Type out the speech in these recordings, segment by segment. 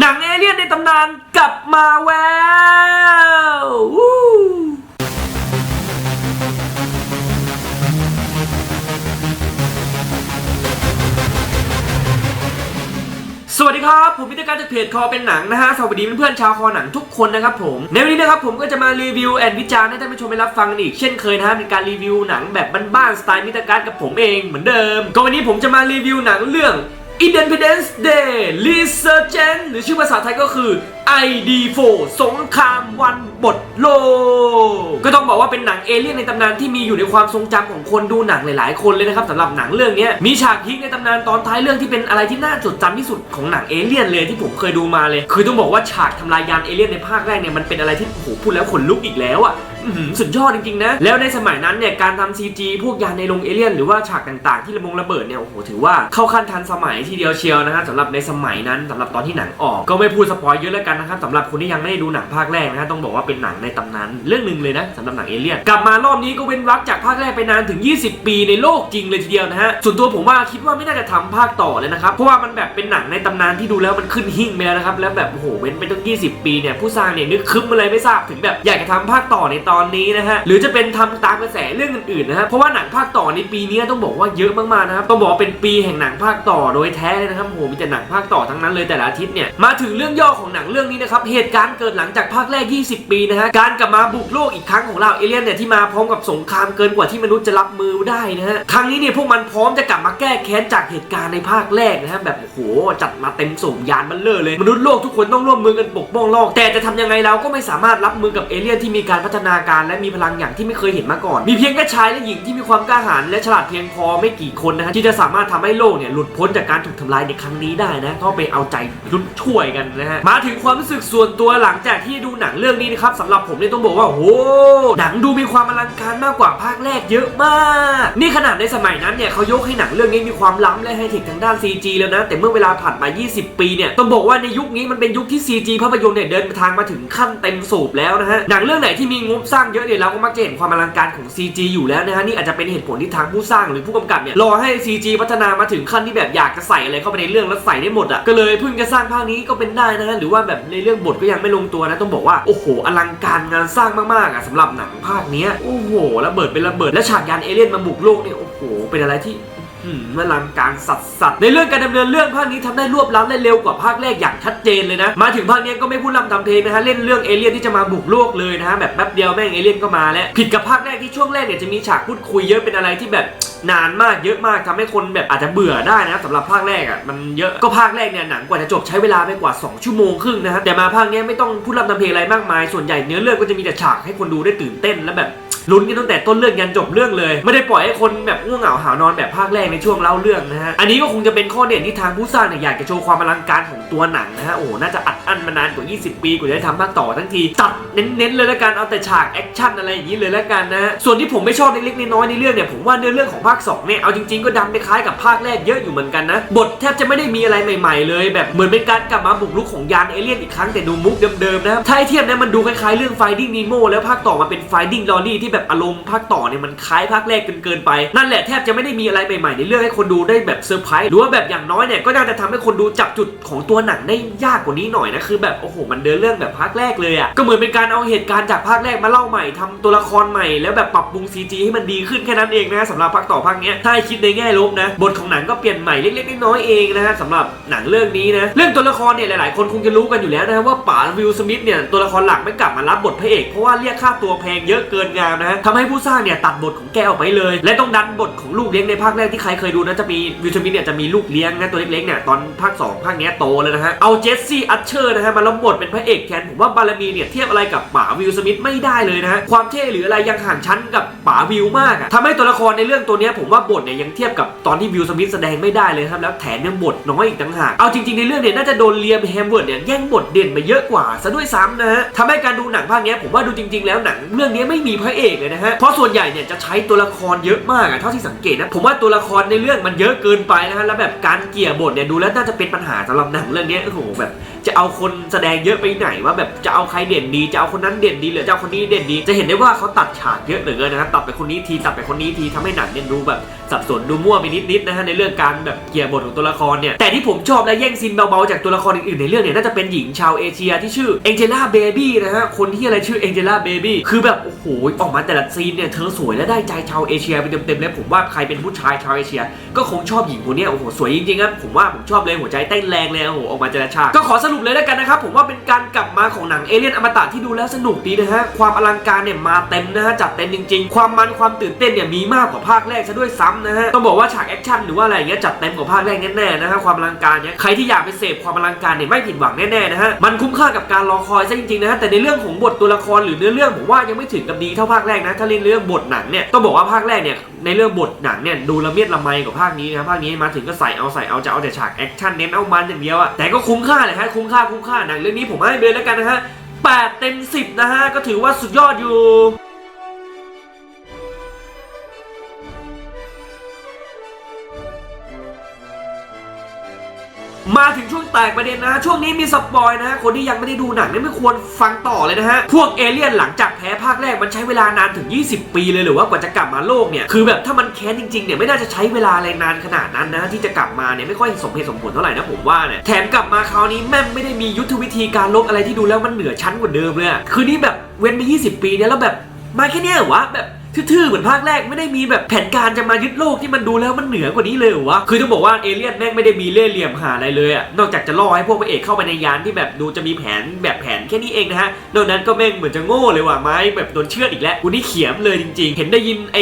หนังเอเลี่ยนในตำนานกลับมาแววสวัสดีครับ ผมพิธการจากเพจคอเป็นหนังนะฮะ สวัสดีเพื่อนๆชาวคอหนังทุกคนนะครับผม ในวันนี้นะครับผมก็จะมารีวิวแอนวิจารณ์ให้ท่านผู้ชมได้รับฟังกันอีกเช่นเคยนะฮะเป็นการรีวิวหนังแบบบ้านๆสไตล์มิตรการกับผมเองเหมือนเดิม ก็วันนี้ผมจะมารีวิวหนังเรื่อง Independence Day Resurgence หรือชื่อภาษาไทยก็คือ ID4 สงคราม วันบทโลก ก็ต้องบอกว่าเป็นหนังเอเลี่ยนในตำนานที่มีอยู่ในความทรงจำของคนดูหนังหลาย ๆ คนเลยนะครับสำหรับหนังเรื่องนี้มีฉากพีคในตำนานตอนท้ายเรื่องที่เป็นอะไรที่น่าจดจำที่สุดของหนังเอเลี่ยนเลยที่ผมเคยดูมาเลย คือต้องบอกว่าฉากทำลายยานเอเลี่ยนในภาคแรกเนี่ยมันเป็นอะไรที่โอ้โหพูดแล้วขนลุกอีกแล้วอะสุดยอดจริงๆนะ แล้วในสมัยนั้นเนี่ยการทำ CG พวกยานในโรงเอเลี่ยนหรือว่าฉากต่างๆ ที่ระมงระเบิดเนี่ยโอ้โหถือว่าเข้าขั้นทันสมัยทีเดียวเชียวนะฮะสำหรับในสมัยนั้นสำหรับตอนที่หนังออก ก็ไม่พูดสปอยเยอะแล้วกันนะครับสำหรับคนที่ยังไม่ได้ดูหนังภาคแรกนะฮะต้องบอกว่าเป็นหนังในตำนานเรื่องหนึ่งเลยนะสำหรับหนังเอเลี่ยนกลับมารอบนี้ก็เว้นวรรคจากภาคแรกไปนานถึง 20 ปีในโลกจริงเลยทีเดียวนะฮะส่วนตัวผมว่าคิดว่าไม่น่าจะทำภาคต่อเลยนะครับเพราะว่ามันแบบเป็นหนังในตำนานที่ดูแล้วมันขึ้นหิ่งไปแล้วนะครับแล้วแบบโอ้โหเว้นไปตั้ง 20 ปีเนี่ยผู้สร้างเนี่ยนึกคึ้มมาเลยไม่ทราบถึงแบบอยากจะทำภาคต่อในตอนนี้นะฮะหรือจะเป็นทำตามกระแสเรื่องอื่นๆนะฮะเพราะว่าหนังภาคต่อในปีนี้ต้องบอกว่าเยอะมากๆนะครับต้องบอกว่าเป็นปีแห่งหนังภาคต่อโดยแท้เลยนะครับโอ้โหมีแต่หนังภาคต่อทั้งนั้นเลยแต่ละอาทิตย์เนี่ยมาถึงเรื่องย่อของหนังเรื่องนี้นะครับเหตุการณ์เกิดหลังจากภาคแรก 20ปีนะฮะ การกลับมาบุกโลกอีกครั้งของเราเอเลี่ยนเนี่ยที่มาพร้อมกับสงครามเกินกว่าที่มนุษย์จะรับมือได้นะฮะ ครั้งนี้เนี่ยพวกมันพร้อมจะกลับมาแก้แค้นจากเหตุการณ์ในภาคแรกนะฮะแบบโอ้โหจัดมาเต็มสมยานบัลเลอร์เลยมนุษย์โลกทุกคนต้องร่วมมือกันปกป้องโลก แต่จะทำยังไงเราก็ไม่สามารถรับมือกับเอเลี่ยนที่มีการพัฒนาการและมีพลังอย่างที่ไม่เคยเห็นมาก่อน มีเพียงแค่ชายและหญิงที่มีความกล้าหาญและฉลาดเพียงพอไม่กี่คนนะฮะที่จะสามารถทำให้โลกเนี่ยหลุดพ้นจากการถูกทำลายในครั้งนี้ได้นะก็ไปเอาใจรุ่นช่วยกันนะฮะมาถึงความรู้สึกส่วนตัวหลังจากที่ดูหนังเรื่องนี้นะครับสำหรับผมเนี่ยต้องบอกว่าโอ้โหหนังดูมีความอลังการมากกว่าภาคแรกเยอะมาก นี่ขนาดในสมัยนั้นเนี่ยเขายกให้หนังเรื่องนี้มีความล้ำและไฮเทคทางด้าน CG แล้วนะ แต่เมื่อเวลาผ่านมา 20 ปีเนี่ยต้องบอกว่าในยุคนี้มันเป็นยุคที่ CG ภาพยนตร์เนี่ยเดินทางมาถึงขั้นเต็มสูบแล้วนะฮะหนังเรื่องไหนที่มีงบสร้างเยอะเนี่ยเราก็มักจะเห็นความอลังการของ CG อยู่แล้วนะฮะนี่อาจจะเป็นเหตุผลที่ทางผู้สร้างหรือผู้กำกับเนี่ยรอให้ CG พัฒนามาถึงขั้นที่แบบอยากจะใส่อะไรเข้าไปในเรื่องแล้วใส่ได้หมดอะก็เลยเพิ่งจะสร้างภาคนี้ก็เป็นได้นะฮะหรือว่าแบบในเรื่องบทก็ยังไม่ลงตัวนะต้องบอกว่าโอ้โหอลังการงานสร้างมากๆอะสำหรับหนังภาคเนี้ยโอ้โหระเบิดเป็นระเบิดและฉากยานเอเลี่ยนมาบุกโลกเนี่ยโอ้โหเป็นอะไรที่ หืมอลังการสัสสัสในเรื่องการดำเนินเรื่องภาคนี้ทำได้รวบลัดและเร็วกว่าภาคแรกอย่างชัดเจนเลยนะ มาถึงภาคนี้ก็ไม่พูดลำทำเพลงนะฮะเล่นเรื่องเอเลี่ยนที่จะมาบุกโลกเลยนะฮะแบบแป๊บเดียวแม่งเอเลี่ยนก็มาแล้วผิดกับภาคแรกที่ช่วงแรกเนี่ยจะมีฉากพูดคุยเยอะเป็นอะไรที่แบบนานมากเยอะมากทำให้คนแบบอาจจะเบื่อได้นะสำหรับภาคแรกอะมันเยอะก็ภาคแรกเนี่ยหนังกว่าจะจบใช้เวลาไปกว่า 2 ชั่วโมงครึ่งนะฮะแต่มาภาคนี้ไม่ต้องพูดลำทำเพลงอะไรมากมายส่วนใหญ่เนื้อเรื่องก็จะมีแต่ฉากให้คนดูได้ตื่นเต้นและแบบ ลุ้นกันตั้งแต่ต้นเรื่องยันจบเรื่องเลย ไม่ได้ปล่อยให้คนแบบง่วงเหงาหานอนแบบภาคแรกในช่วงเล่าเรื่องนะฮะอันนี้ก็คงจะเป็นข้อเด่นที่ทางผู้สร้างเนี่ยอยากจะโชว์ความอลังการของตัวหนังนะฮะโอ้โหน่าจะอัดอั้นมานานกว่า 20 ปีกว่าจะได้ทำภาคต่อทั้งทีจัดเน้นๆเลยละกันเอาแต่ฉากแอคชั่นอะไรอย่างนี้เลยละกันนะฮะส่วนที่ผมไม่ชอบเล็กๆน้อยๆในเรื่องเนี่ยผมว่าเนื้อเรื่องของภาค2เนี่ยเอาจริงๆก็ดำไปคล้ายกับภาคแรกเยอะอยู่เหมือนกันนะบทแทบจะไม่ได้มีอะไรใหม่ๆ เลยแบบเหมือนเป็นการกลับมาบุกรุกของยานเอเลี่ยนอีกครั้งแต่ดูมุกเดิมๆนะถ้าเทียบนะมันดูคล้ายๆเรื่อง Finding Nemo แล้วภาคต่อมาเป็น Finding Dory ที่แบบอารมณ์ภาคต่อเนี่ยมันคล้ายภาคแรกเกินเกินไป นั่นแหละแทบจะไม่ได้มีอะไรใหม่ๆในเรื่องให้คนดูได้แบบเซอร์ไพรส์หรือว่าแบบอย่างน้อยเนี่ยก็น่าจะทำให้คนดูจับจุดของตัวหนังได้ยากกว่านี้หน่อยนะคือแบบโอ้โหมันเดินเรื่องแบบภาคแรกเลยอะ่ะก็เหมือนเป็นการเอาเหตุการณ์จากภาคแรกมาเล่าใหม่ทำตัวละครใหม่แล้วแบบปรับปรุง CG ให้มันดีขึ้นแค่นั้นเองนะสำหรับภาคต่อภาคเนี้ยถ้าให้คิดในแง่ลบนะบทของหนังก็เปลี่ยนใหม่เล็กๆน้อยๆเองนะฮะสำหรับหนังเรื่องนี้นะเรื่องตัวละครเนี่ยหลายๆ คนคงจะรู้กันอยู่แล้วนะว่าป๋าวิลสมิธเนี่ยตัวละครหลักไม่กลับมารับบทพระเอกเพราะว่าเรียกค่าตัวแพงเยอะเกินงามนะะทำให้ผู้สร้างเนี่ยตัดบทของแกออกไปเลย และต้องดันบทของลูกเลี้ยงในภาคแรกที่ใครเคยดูนะจะมีวิลสมิธเนี่ยจะมีลูกเลี้ยงนะตัวเล็กๆเนี่ยตอนภาคสองภาคเนี้ยโตแล้วนะฮะเอาเจสซี่อัชเชอร์นะฮะมารับบทเป็นพระเอกแทนผมว่าบารมีเนี่ยเทียบอะไรกับป๋าวิลสมิธไม่ได้เลยนะฮะความเท่หรืออะไรยังห่างชั้นกับป๋าวิลมากอะทำให้ตัวละครในเรื่องตัวเนี้ยผมว่าบทเนี่ยยังเทียบกับตอนที่วิลสมิธแสดงไม่ได้เลยครับแล้วแถมยังบทน้อยอีกต่างหากเอาจริงๆในเรื่องเนี่ยน่าจะโดนเลียมแฮมเวิร์ดเนี่ยแย่งบทเด่นไปเยอะกว่าซะด้วยซ้ำนะฮะทำให้การดูหนังภาคเนี้ยผมว่าดูจริง ๆ แล้วหนังเรื่องนี้ไม่มีพระเอกเลยนะฮะ เพราะส่วนใหญ่เนี่ยจะใช้ตัวละครเยอะมากอะเท่าที่สังเกตนะ ผมว่าตัวละครในเรื่องมันเยอะเกินไปนะฮะ แล้วแบบการเกี่ยบทเนี่ยดูแล้วน่าจะเป็นปัญหาสำหรับหนังเรื่องนี้โอ้โหแบบจะเอาคนแสดงเยอะไปไหนว่าแบบจะเอาใครเด่นดี จะเอาคนนั้นเด่นดีหรือจะเอาคนนี้เด่นดี จะเห็นได้ว่าเขาตัดฉากเยอะเหลือเกินนะครับตัดไปคนนี้ทีตัดไปคนนี้ทีทำให้หนังเนี่ยดูแบบสับสนดูมั่วไปนิดๆนะฮะในเรื่องการแบบเกี่ยวบทของตัวละครเนี่ยแต่ที่ผมชอบและแย่งซีนเบาๆจากตัวละครอื่นๆในเรื่องเนี่ยน่าจะเป็นหญิงชาวเอเชียที่ชื่อเอ็งเจล่าเบบี้นะฮะคนที่อะไรชื่อเอ็งเจล่าเบบี้คือแบบโอ้โหออกมาแต่ละซีนเนี่ยเธอสวยและได้ใจชาวเอเชียไปเต็มๆเลยผมว่าใครเป็นผู้ชายชาวเอเชีย ก็คงชอบหญิงคนนี้โอ้โหสวยจริงๆครับผมว่าผมชอบเลยหัวใจเต้นแรงเลยโอ้โหออกมาแต่ละฉากก็ขอสรุปเลยแล้วกันนะครับผมว่าเป็นการกลับมาของหนังเอเลี่ยนอมตะที่ดูแล้วสนุกดีนะฮะความอลังการเนี่ยมาเต็มนะฮะจัดเต็มจริง ๆ ความมันความตื่นเต้นเนี่ยมีมากกว่าภาคแรกซะด้วยซ้ำนะฮะต้องบอกว่าฉากแอคชั่นหรือว่าอะไรเงี้ยจัดเต็มกว่าภาคแรกแน่ๆนะฮะความอลังการเนี่ยใครที่อยากไปเสพความอลังการเนี่ยไม่ผิดหวังแน่ๆนะฮะมันคุ้มค่ากับการรอคอยซะจริงๆนะฮะแต่ในเรื่องของบทตัวละครหรือเนื้อเรื่องผมว่ายังไม่ถึงกับดีเท่าภาคแรกนะถ้าเล่นเรื่องบทหนังเนี่ยต้องบอกว่าภาคแรกเนี่ยในเรื่องบทหนังเนี่ยดูละเมียดละไมกว่าภาคนี้นะภาคนี้มาถึงก็ใส่เอาใส่เอาจะเอาแต่ฉากแอคชั่นเน้นเอามันอย่างเดียวอะแต่ก็คุ้มค่าเลยฮะคุ้มค่าคุ้มค่าหนังเรื่องนี้ผมให้ไปเลยแล้วกันนะฮะ8เต็ม10นะฮะก็ถือว่าสุดยอดอยู่ มาถึงช่วงแตกประเด็นนะ ช่วงนี้มีสปอยนะ คนที่ยังไม่ได้ดูหนังนี่ไม่ควรฟังต่อเลยนะฮะ พวกเอเลี่ยนหลังจากแพ้ภาคแรกมันใช้เวลานานถึง 20 ปีเลยหรือว่ากว่าจะกลับมาโลกเนี่ย คือแบบถ้ามันแค้นจริงๆเนี่ยไม่น่าจะใช้เวลาอะไรนานขนาดนั้นนะ ที่จะกลับมาเนี่ยไม่ค่อยสมเหตุสมผลเท่าไหร่นะผมว่าเนี่ย แถมกลับมาคราวนี้แม่ไม่ได้มียุทธวิธีการลบอะไรที่ดูแล้วมันเหนือชั้นกว่าเดิมเลยคือนี่แบบเว้นไป 20 ปีเนี่ยแล้วแบบมาแค่เนี้ยเหรอวะแบบ ทื่อๆเหมือนภาคแรกไม่ได้มีแบบแผนการจะมายึดโลกที่มันดูแล้วมันเหนือกว่านี้เลยเหรอวะคือต้องบอกว่าเอเลี่ยนแม่งไม่ได้มีเล่ห์เหลี่ยมหาอะไรเลยอะนอกจากจะล่อให้พวกพระเอกเข้าไปในยานที่แบบดูจะมีแผนแบบแผน แค่นี้เองนะฮะนอกนั้นก็แม่งเหมือนจะโง่เลยว่ะไม้แบบโดนเชือดอีกแล้วกูนี่เขียมเลยจริง ๆ เห็นได้ยินไอ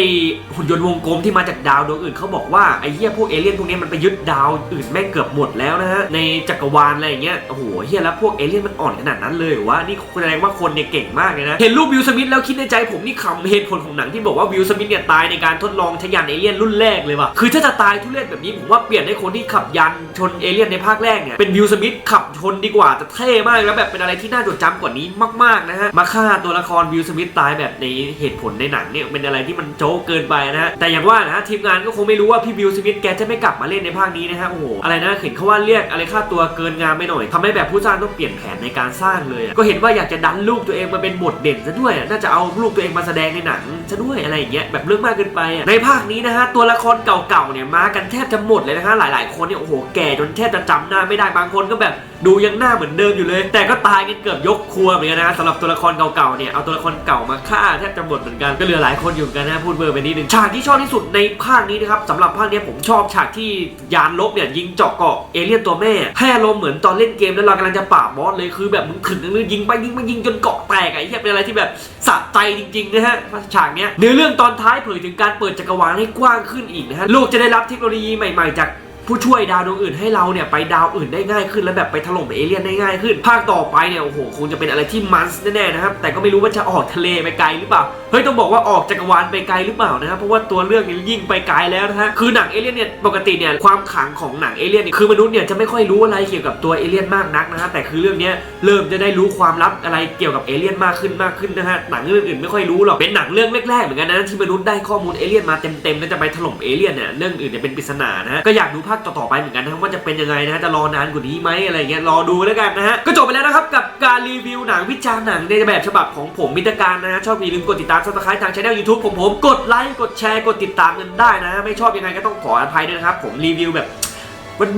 หุ่นยนต์วงกลมที่มาจากดาวดวงอื่นเขาบอกว่าไอเหี้ยพวกเอเลี่ยนพวกนี้มันไปยึดดาวอื่นแม่งเกือบหมดแล้วนะฮะในจักรวาลอะไรอย่างเงี้ยโอ้โหเฮี้ยแล้วพวกเอเลี่ยนมันอ่อนขนาดนั้นเลยวะนี่แสดงว่าคนเนี่ยเก่งมากเลยนะเห็นรูปวิลสมิธแล้วคิดในใจผมนี่คำเหตุผลของหนังที่บอกว่าวิลสมิธเนี่ยตายในการทดลองใช้ยานเอเลี่ยนรุ่นแรกเลยว่ะคือถ้าจะตายทุเรศแบบนี้ผมว่าเปลี่ยนให้คนที่ขับยานชนเอเลี่ยนในภาคแรกเนี่ยเป็นวิลสมิธขับชนดีกว่าจะเท่มากแล้วแบบเป็นอะไรที่น่าจดจำกว่านี้มากๆนะฮะมาฆ่าตัวละครวิลสมิธตายแบบในเหตุผลในหนังเนี่ยเป็นอะไรที่มันโจ๊กเกินไปนะฮะแต่อย่างว่านะฮะทีมงานก็คงไม่รู้ว่าพี่วิลสมิธแกจะไม่กลับมาเล่นในภาคนี้นะฮะโอ้โหอะไรนะเห็นเขาว่าเรียกอะไรค่าตัวเกินงานไปหน่อยทำให้แบบผู้สร้างต้องเปลี่ยนแผนในการสร้างเลย ก็เห็นว่าอยากจะดันลูกตัวเองมาเป็นบทเด่นซะด้วย น่าจะเอาลูกตัวเองมาแสดงในหนังซะด้วยอะไรอย่างเงี้ยแบบเรื่องมากเกินไปในภาคนี้นะฮะตัวละครเก่าๆเนี่ยมากันแทบจะหมดเลยนะฮะหลาย ๆ คนเนี่ยโอ้โหแก่จนแทบจะจำหน้าไม่ได้บางคนก็แบบ ดูยังหน้าเหมือนเดิมอยู่เลย แต่ก็ตายกันเกือบยกครัวเหมือนกันนะสำหรับตัวละครเก่าๆเนี่ยเอาตัวละครเก่ามาฆ่าแทบจะหมดเหมือนกันก็เหลือหลายคนอยู่กันนะพูดเบอร์ไปนิดนึงฉากที่ชอบที่สุดในภาคนี้นะครับสำหรับภาคนี้ผมชอบฉากที่ยานลบเนี่ยยิงเจาะเกาะเอเลี่ยนตัวแม่ให้อารมณ์เหมือนตอนเล่นเกมแล้วเรากำลังจะปราบบอสเลยคือแบบมึงถึงเลยยิงไปยิงไปยิงจนเกาะแตกอะไอ้เหี้ยเป็นอะไรที่แบบสะใจจริงๆนะฮะฉากเนี้ยเนื้อเรื่องตอนท้ายเผยถึงการเปิดจักรวาลให้กว้างขึ้นอีกนะฮะโลกจะได้รับเทคโนโลยีใหม่ ๆ จาก ผู้ช่วยดาวดวงอื่นให้เราเนี่ยไปดาวอื่นได้ง่ายขึ้นและแบบไปถล่มเอเลี่ยนได้ง่ายขึ้น ภาคต่อไปเนี่ยโอ้โหคงจะเป็นอะไรที่มันส์แน่ๆนะครับแต่ก็ไม่รู้ว่าจะออกทะเลไปไกลหรือเปล่าเฮ้ยต้องบอกว่าออกจักรวาลไปไกลหรือเปล่านะครับเพราะว่าตัวเรื่องนี้ยิ่งไปไกลแล้วนะฮะคือหนังเอเลี่ยนเนี่ยปกติเนี่ยความขังของหนังเอเลี่ยนเนี่ยคือมนุษย์เนี่ยจะไม่ค่อยรู้อะไรเกี่ยวกับตัวเอเลี่ยนมากนักนะฮะแต่คือเรื่องเนี้ยเริ่มจะได้รู้ความลับอะไรเกี่ยวกับเอเลี่ยนมากขึ้นมากขึ้นนะฮะหนังเรื่องอื่นไม่ค่อยรู้หรอกเป็นหนังเรื่องแรกๆเหมือนกันนะที่มนุษย์ได้ข้อมูลเอเลี่ยนมาเต็มๆแล้วจะไปถล่มเอเลี่ยนเนี่ยเรื่องอื่นเนี่ยเป็นปริศนานะฮะก็อยากดูภาคต่อๆไปเหมือนกันนะว่าจะเป็นยังไงนะจะรอนานกว่านี้ไหมอะไรเงี้ยรอดูแล้วกันนะฮะก็จบไปแล้วนะครับกับการรีวิวหนังวิจารณ์หนังในแบบฉบับของผมมิตรการนะฮะชอบอย่าลืมกดติดตามซับสไครต์ทางช่องยูทูบผมผมกดไลค์กดแชร์กดติดตามกันได้นะฮะไม่ชอบยังไงก็ต้องขออภัยด้วยนะครับผมรีวิวแบบ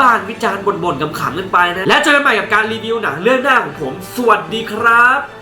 บ้านๆวิจารณ์บ่นๆขำๆกันไปนะและเจอกันใหม่กับการรีวิวหนังเรื่องหน้าของผม สวัสดีครับ